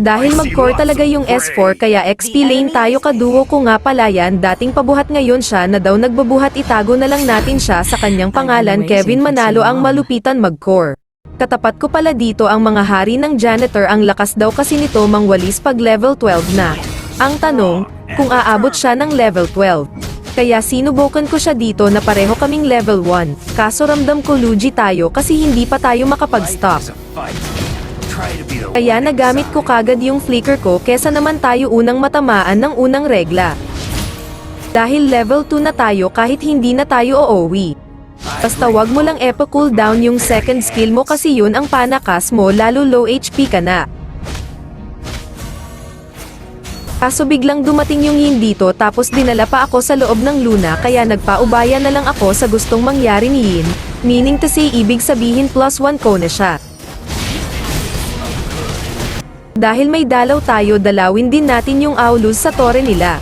Dahil mag-core talaga yung S4 kaya XP lane tayo kaduo ko nga pala yan dating pabuhat ngayon siya na daw nagbabuhat itago na lang natin siya sa kanyang pangalan Kevin Manalo ang malupitan mag-core. Katapat ko pala dito ang mga hari ng janitor ang lakas daw kasi nito mangwalis pag level 12 na. Ang tanong, kung aabot siya ng level 12. Kaya sinubukan ko siya dito na pareho kaming level 1, kaso ramdam ko lugi tayo kasi hindi pa tayo makapag-stop. Kaya nagamit ko kagad yung flicker ko kesa naman tayo unang matamaan ng unang regla. Dahil level 2 na tayo kahit hindi na tayo oowi. Basta wag mo lang epo cooldown yung second skill mo kasi yun ang panakas mo lalo low HP ka na. Kaso biglang dumating yung yin dito tapos dinala pa ako sa loob ng luna kaya nagpaubaya na lang ako sa gustong mangyari ni yin, meaning to say ibig sabihin plus 1 ko na siya. Dahil may dalaw tayo dalawin din natin yung Aulus sa tore nila.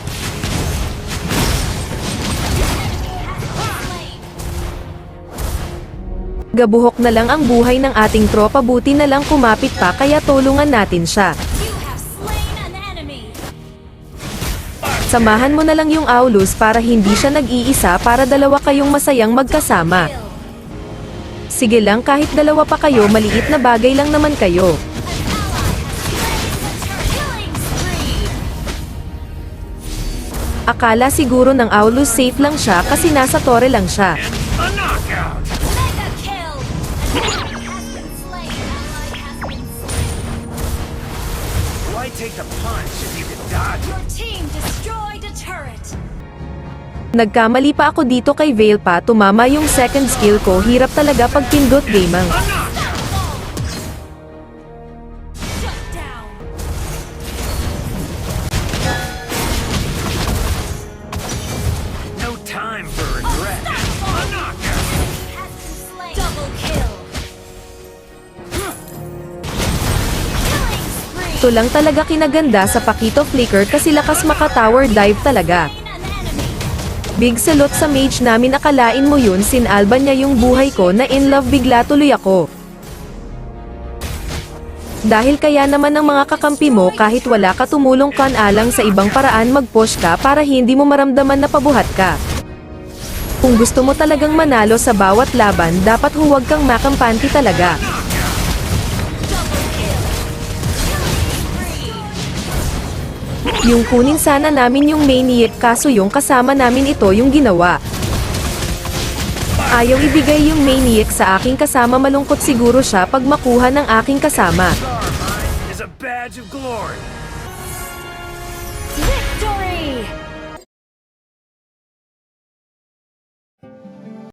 Gabuhok na lang ang buhay ng ating tropa buti na lang kumapit pa kaya tulungan natin siya. Samahan mo na lang yung Aulus para hindi siya nag-iisa para dalawa kayong masayang magkasama. Sige lang kahit dalawa pa kayo maliit na bagay lang naman kayo. Akala siguro ng Aulus safe lang siya kasi nasa tore lang siya. Nagkamali pa ako dito kay Vale pa tumama yung second skill ko hirap talaga pag pindot gamang. Ito lang talaga kinaganda sa Pakito Flicker kasi lakas maka tower dive talaga. Big salute sa mage namin akalain mo yun sinalba niya yung buhay ko na in love bigla tuloy ako. Dahil kaya naman ng mga kakampi mo kahit wala ka tumulong kan alang sa ibang paraan mag-push ka para hindi mo maramdaman na pabuhat ka. Kung gusto mo talagang manalo sa bawat laban dapat huwag kang makampanti talaga. Yung kunin sana namin yung maniac kaso yung kasama namin ito yung ginawa. Ayaw ibigay yung maniac sa aking kasama malungkot siguro siya pag makuha ng aking kasama. Is a badge of glory.